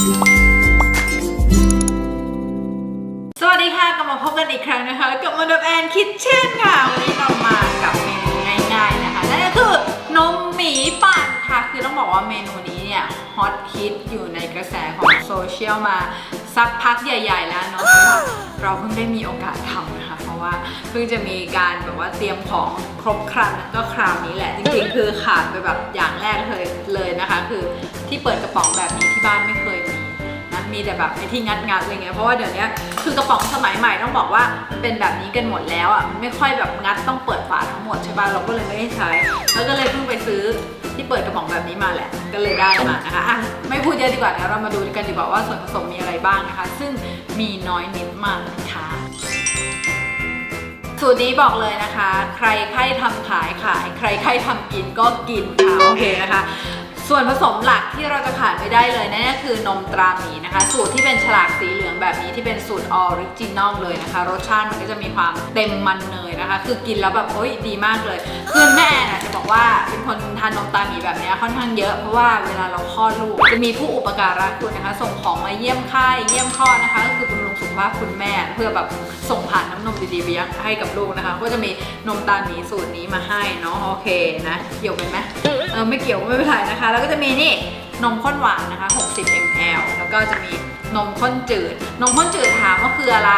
สวัสดีค่ะกลับมาพบกันอีกครั้งนะคะ กับมาดามแอนคิทเช่นค่ะ วันนี้เรามากับเมนูง่ายๆนะคะ นั่นก็คือนมหมีปั่นค่ะ คือต้องบอกว่าเมนูนี้เนี่ยฮอตฮิตอยู่ในกระแสของโซเชียลมาสักพักใหญ่ๆแล้วเนาะเราเราเพิ่งได้มีโอกาสทำนะคะ เพราะว่าเพิ่งจะมีการแบบว่าเตรียมของครบครันก็คราวนี้แหละ จริงๆ คือขาดไปแบบอย่างแรกเลยเลยนะคะ คือที่เปิดกระป๋องแบบนี้ที่บ้านไม่เคย มีแต่แบบไอ้ที่งัดงัดอะไรเงี้ยเพราะว่าเดี๋ยวนี้คือกระป๋องสมัยใหม่ต้องบอกว่าเป็นแบบนี้กันหมดแล้วอะมันไม่ค่อยแบบงัดต้องเปิดฝาทั้งหมดใช่ป่ะเราก็เลยไม่ได้ใช้ แล้วก็เลยเพิ่งไปซื้อที่เปิดกระป๋องแบบนี้มาแหละก็เลยได้มานะคะอะไม่พูดเยอะดีกว่าเดี๋ยวเรามาดูกันดีกว่าว่าส่วนผสมมีอะไรบ้างนะคะ ซึ่งมีน้อยนิดมากนะคะสูตรนี้บอกเลยนะคะ ใครใครทำขายขาย ใครใครทำกินก็กินค่ะโอเคนะคะ ส่วนผสมหลักที่เราจะขาดไม่ได้เลยนั่นก็คือนมตราหมีนะคะ สูตรที่เป็นฉลากสีเหลืองแบบนี้ที่เป็นสูตรออริจินอลเลยนะคะ รสชาติมันก็จะมีความเต็มมันเนยนะคะ คือกินแล้วแบบโอ้ยดีมากเลย คือแม่น่ะจะบอกว่าเป็นคนทานนมตราหมีแบบนี้ค่อนข้างเยอะเพราะว่าเวลาเราคลอดลูกจะมีผู้อุปการะคุณนะคะ ส่งของมาเยี่ยมไข้เยี่ยมคลอดนะคะก็คือบำรุงสุขภาพคุณแม่เพื่อแบบส่งผ่านน้ำนมดีๆไปยังให้กับลูกนะคะ ก็จะมีนมตาหมีสูตรนี้มาให้เนาะโอเคนะเกี่ยวกันไหมเออไม่เกี่ยวไม่เป็นไรนะคะแล้วก็จะมีนี่นมข้นหวานนะคะ 60 ml แล้วก็จะมีนมข้นจืด นมข้นจืดถามว่าคืออะไร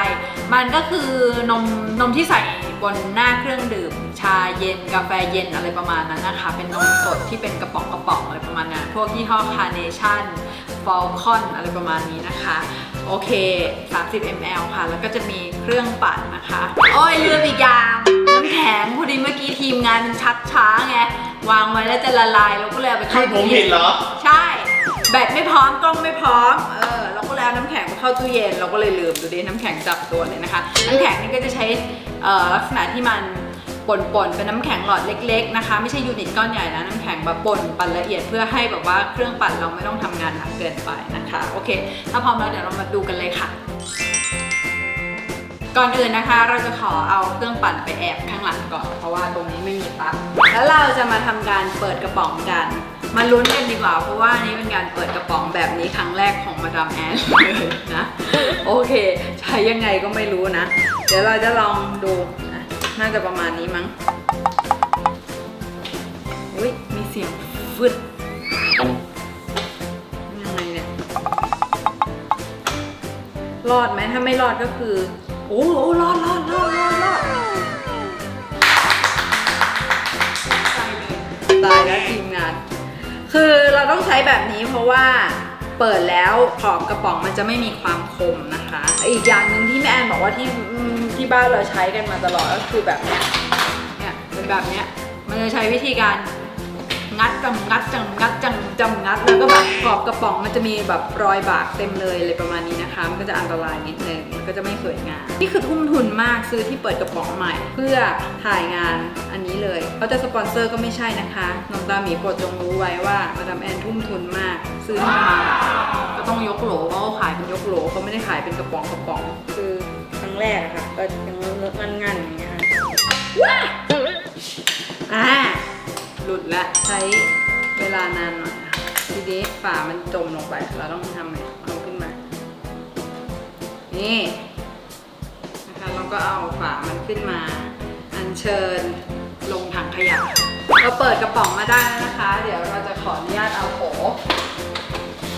มันก็คือนมนมที่ใส่บนหน้าเครื่องดื่ม ชาเย็น กาแฟเย็นอะไรประมาณนั้นนะคะ เป็นนมสดที่เป็นกระป๋องกระป๋องอะไรประมาณนั้นพวกยี่ห้อคาร์เนชั่นฟอลคอนอะไรประมาณนี้นะคะ โอเค 30 ml ค่ะ แล้วก็จะมีเครื่องปั่นนะคะ โอ้ยลืมอีกอย่าง น้ำแข็งพอดีเมื่อกี้ทีมงานมันชัดช้าไงวางไว้แล้วจะละลายเราก็เลยเอาไปคืเข้าอผมตู้เย็ผินดเหรอ ใช่ แบตไม่พร้อมกล้องไม่พร้อมเออเราก็เลยเอาน้ำแข็งไปเข้าตู้เย็นเราก็เลยลืมดูดิน้ำแข็งจับตัวเลยนะคะน้ำแข็งนี่ก็จะใช้เอ่อลักษณะที่มันป่นๆเป็นน้ำแข็งหลอดเล็ก ๆนะคะ ไม่ใช่ยูนิตก้อนใหญ่นะน้ำแข็งแบบป่นปั่นละเอียดเพื่อให้แบบว่าเครื่องปั่นเราไม่ต้องทำงานหนักเกินไปนะคะโอเคถ้าพร้อมแล้วเดี๋ยวเรามาดูกันเลยค่ะ ก่อนอื่นนะคะ เราจะขอเอาเครื่องปั่นไปแอบข้างหลังก่อน เพราะว่าตรงนี้ไม่มีปลั๊กแล้วเราจะมาทำการเปิดกระป๋องกัน มาลุ้นกันดีกว่า เพราะว่านนี้เป็นการเปิดกระป๋องแบบนี้ครั้งแรกของมาดามแอนเลยนะโอเค ใช้ยังไงก็ไม่รู้นะ เดี๋ยวเราจะลองดูน่าจะประมาณนี้มั้งอุ้ยมีเสียงฟึดยังไงเนี่ยรอดไหมถ้าไม่รอดก็คือ อ้โหรอดรอดรอดรอดรอดตายแล้วทีมงาน คือเราต้องใช้แบบนี้เพราะว่าเปิดแล้วขอบกระป๋องมันจะไม่มีความคมนะคะ อีกอย่างหนึ่งที่แม่แอนบอกว่าที่อืมที่บ้านเราใช้กันมาตลอดก็คือแบบเนี้ยเนี่ยเป็นแบบเนี้ยมันจะใช้วิธีการงัดจำงัดจำงัดจำ จำงัดแล้วก็แบบขอบกระป๋องมันจะมีแบบรอยบากเต็มเลยอะไรประมาณนี้นะคะ มันก็จะอันตรายนิดนึงมันก็จะไม่สวยงามนี่คือทุ่มทุนมากซื้อที่เปิดกระป๋องใหม่ เพื่อถ่ายงานอันนี้เลยเขาจะสปอนเซอร์ก็ไม่ใช่นะคะน้องตาหมีโปรดจงรู้ไว้ว่ามาดามแอนทุ่มทุนมากซื้อมาก็ต้องยกโหลเพราะเขาขายเป็นยกโหลเขาไม่ได้ขายเป็นกระป๋องกระป๋อง คือครั้งแรกอะค่ะก็ยังงันงันๆอย่างเงี้ยค่ะอ่าหลุดละใช้เวลานานหน่อยค่ะ ทีนี้ฝามันจมลงไป เราต้องทำไงเอาขึ้นมา นี่นะคะเราก็เอาฝามันขึ้นมา อัญเชิญลงถังขยะ เราเปิดกระป๋องมาได้แล้วนะคะ เดี๋ยวเราจะขออนุญาตเอาโถ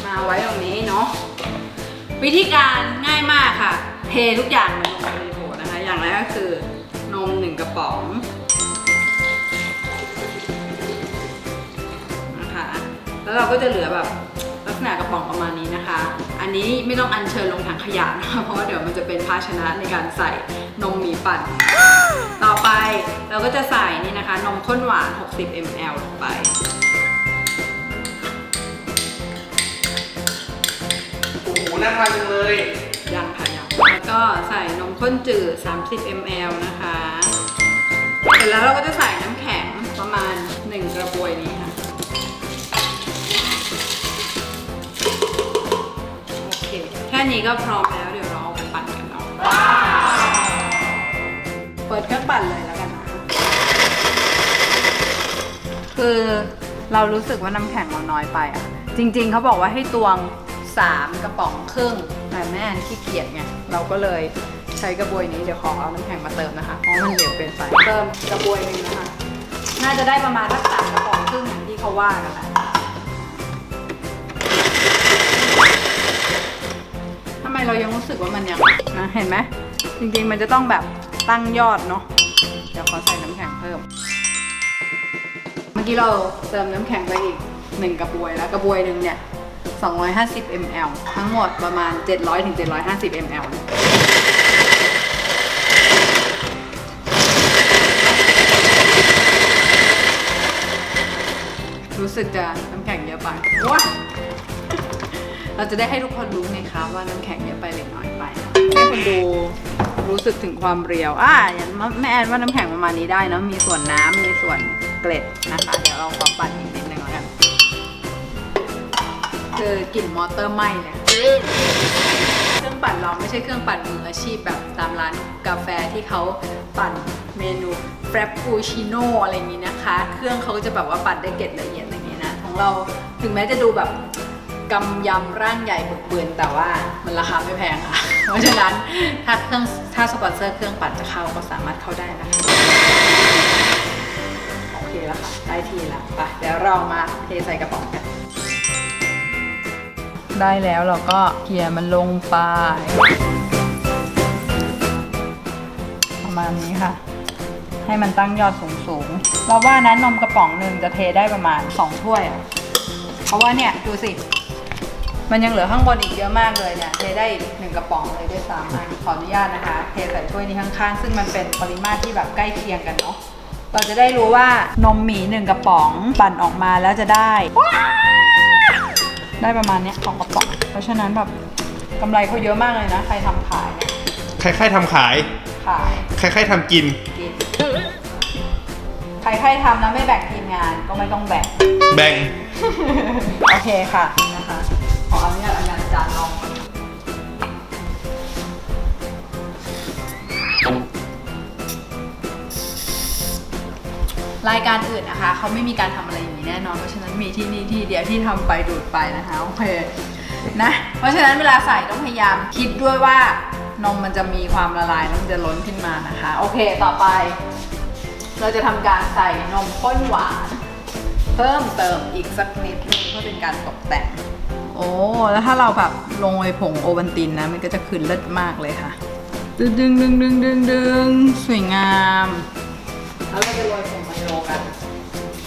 มาไว้ตรงนี้เนาะ วิธีการง่ายมากค่ะ เททุกอย่างลงไปในโถนะคะ อย่างแรกก็คือนมหนึ่งกระป๋อง แล้วเราก็จะเหลือแบบลักษณะกระป๋องประมาณนี้นะคะ อันนี้ไม่ต้องอัญเชิญลงถังขยะนะคะ เพราะว่าเดี๋ยวมันจะเป็นภาชนะในการใส่นมหมีปั่น ต่อไปเราก็จะใส่นี่นะคะ นมข้นหวาน 60 ml ลงไป โอ้โหน่าทานจังเลย ยังค่ะยังแล้วก็ใส่นมข้นจืด 30 ml นะคะ เสร็จแล้วเราก็จะใส่น้ำแข็งประมาณ 1 กระบวยนี้ นี้ก็พร้อมแล้วเดี๋ยวเราเอาไปปั่นกันเนาะเปิดเครื่องปั่นเลยแล้วกันนะ คือเรารู้สึกว่าน้ำแข็งเราน้อยไปอะ จริง ๆเขาบอกว่าให้ตวง 3 กระป๋องครึ่ง แต่แม่แอนขี้เกียจไง เราก็เลยใช้กระบวยนี้เดี๋ยวขอเอาน้ำแข็งมาเติมนะคะ เพราะมันเหลวเกินไป เติมกระบวยหนึงนะคะ น่าจะได้ประมาณสักสามกระป๋องครึ่งอย่างที่เขาว่ากันแหละ เรายังรู้สึกว่ามันยังนะเห็นไหมจริงๆมันจะต้องแบบตั้งยอดเนาะเดี๋ยวขอใส่น้ำแข็งเพิ่ม เมื่อกี้เราเติมน้ำแข็งไปอีกหนึ่งกระบวยแล้วกระบวยหนึ่งเนี่ย 250 ml ทั้งหมดประมาณ 700ถึง750 ml รู้สึกจะน้ำแข็งเยอะไปว้า เราจะได้ให้ทุกคนรู้ไงคะว่าน้ำแข็งเยอะไปหรือน้อยไปให้คนดูรู้สึกถึงความเรียวอ่าอย่างแม่แอนว่าน้ำแข็งประมาณนี้ได้นะมีส่วนน้ำมีส่วนเกล็ดนะคะ เดี๋ยวเราขอปั่นอีกนิดนึงแล้วกันคือกลิ่นมอเตอร์ไหม้เนี่ยเครื่องปั่นเราไม่ใช่เครื่องปั่นมืออาชีพแบบตามร้านกาแฟที่เขาปั่นเมนูเฟรปปูชิโน่อะไรอย่างนี้นะคะ เครื่องเขาก็จะแบบว่าปั่นได้เกล็ดละเอียดอะไรอย่างนี้นะของเราถึงแม้จะดูแบบ กำยำร่างใหญ่บึกบืนแต่ว่ามันราคาไม่แพงค่ะ เพราะฉะนั้นถ้าเครื่องถ้าสปอนเซอร์เครื่องปั่นจะเข้าก็สามารถเข้าได้นะคะ โอเคแล้วค่ะ ได้ทีแล้วไปเดี๋ยวเรามาเทใส่กระป๋องกัน ได้แล้วเราก็เขี่ยมันลงไปประมาณนี้ค่ะ ให้มันตั้งยอดสูงๆเราว่านั้นนมกระป๋องหนึ่งจะเทได้ประมาณ 2 ถ้วยอะเพราะว่าเนี่ย ดูสิ มันยังเหลือข้างบนอีกเยอะมากเลยเนี่ยเทได้อีกหนึ่งกระป๋องเลยด้วยซ้ำอะขออนุญาตนะคะ เทใส่ถ้วยนี้ข้างๆ ซึ่งมันเป็นปริมาตรที่แบบใกล้เคียงกันเนาะเราจะได้รู้ว่านมหมีหนึ่งกระป๋องปั่นออกมาแล้วจะได้ ได้ประมาณเนี้ยสองกระป๋อง เพราะฉะนั้นแบบกำไรเขาเยอะมากเลยนะ ใครทำขายเนี่ยใครๆทำขาย ขายใครๆทำกิน กินใครใครทำแล้วไม่แบ่งทีมงานก็ไม่ต้องแบ่ง แบ่ง โอเคค่ะนะคะ รายการอื่นนะคะ เขาไม่มีการทำอะไรอย่างนี้แน่นอนเพราะฉะนั้นมีที่นี่ที่เดียวที่ทำไปดูดไปนะคะโอเคนะ เพราะฉะนั้นเวลาใส่ต้องพยายามคิดด้วยว่านมมันจะมีความละลายแล้วมันจะล้นขึ้นมานะคะ โอเคต่อไป เราจะทำการใส่นมข้นหวาน เพิ่มเติมอีกสักนิดนึงเพื่อเป็นการตกแต่ง โอ้แล้วถ้าเราแบบลงไอผงโอวัลตินนะ มันก็จะขึ้นเลิศมากเลยค่ะ ดึงดึงดึงดึงดึงดึงสวยงาม แล้วเราจะโรยผงไม โลกัน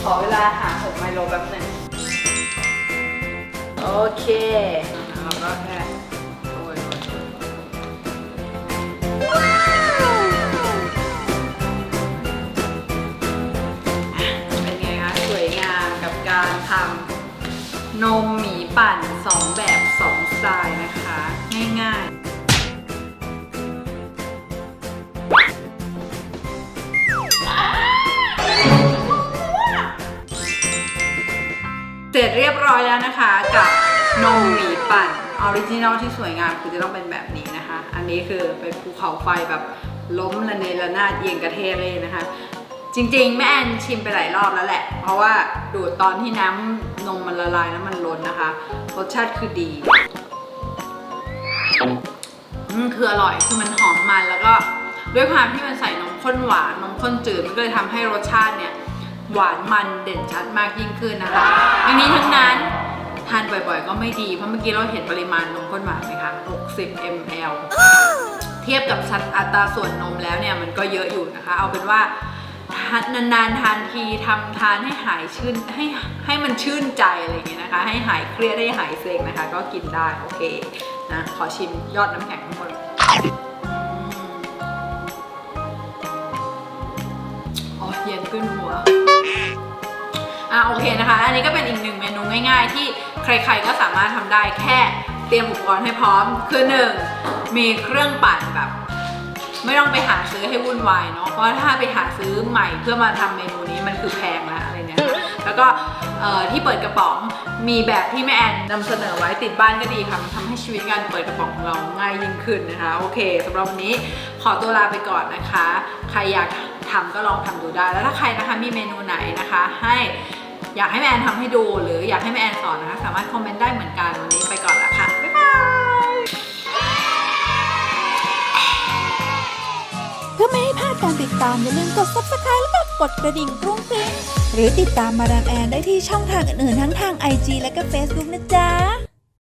ขอเวลาหาผงไมโลแป๊บหนึ่งโอเคแล้วก็แค่ ร็จเรียบร้อยแล้วนะคะกับนมหมีปั่นออริจินอลที่สวยงามคือจะต้องเป็นแบบนี้นะคะ อันนี้คือเป็นภูเขาไฟแบบล้มระเนระนาดเอียงกระเทเลยนะคะ จริงๆ แม่แอนชิมไปหลายรอบแล้วแหละ เพราะว่าดูดตอนที่น้ำนมมันละลายแล้วมันล้นนะคะ รสชาติคือดีอืมคืออร่อยคือมันหอมมันแล้วก็ด้วยความที่มันใส่นมข้นหวานนมข้นจืดมันก็เลยทำให้รสชาติเนี่ย หวานมันเด่นชัดมากยิ่งขึ้นนะคะทั้งนี้ทั้งนั้นทานบ่อยๆ ก็ไม่ดี เพราะเมื่อกี้เราเห็นปริมาณนมข้นหวานไหมคะ 60 ml เทียบกับสัดอัตราส่วนนมแล้วเนี่ยมันก็เยอะอยู่นะคะ เอาเป็นว่าทานานๆทานทีทำทานให้หายชื่นให้ให้มันชื่นใจอะไรอย่างเงี้ยนะคะ ให้หายเครียดให้หายเซ็งนะคะ ก็กินได้โอเคนะขอชิมยอดน้ำแข็งทั้งหมด อะโอเคนะคะ อันนี้ก็เป็นอีกหนึ่งเมนูง่าย ๆ ที่ใครๆก็สามารถทำได้แค่เตรียมอุปกรณ์ให้พร้อม คือหนึ่งมีเครื่องปั่นแบบ ไม่ต้องไปหาซื้อให้วุ่นวายเนาะ เพราะถ้าไปหาซื้อใหม่เพื่อมาทำเมนูนี้มันคือแพงนะอะไรเนี่ยแล้วก็ที่เปิดกระป๋องมีแบบที่แม่แอนนำเสนอไว้ติดบ้านก็ดีค่ะมันทำให้ชีวิตการเปิดกระป๋องของเราง่ายยิ่งขึ้นนะคะโอเคสำหรับวันนี้ขอตัวลาไปก่อนนะคะ ใครอยากทำก็ลองทำดูได้ แล้วถ้าใครนะคะมีเมนูไหนนะคะให้ อยากให้แมนทำให้ดูหรืออยากให้แมนสอนนะคะสามารถคอมเมนต์ได้เหมือนกันวันนี้ไปก่อนละค่ะ บ๊ายบาย เพื่อไม่ให้พลาดการติดตามอย่าลืมกด subscribe แล้วก็กดกระดิ่งกรุ้งกริ้งหรือติดตามมาดามแอนได้ที่ช่องทางอื่นๆทั้งทาง IG และก็ Facebook นะจ๊ะ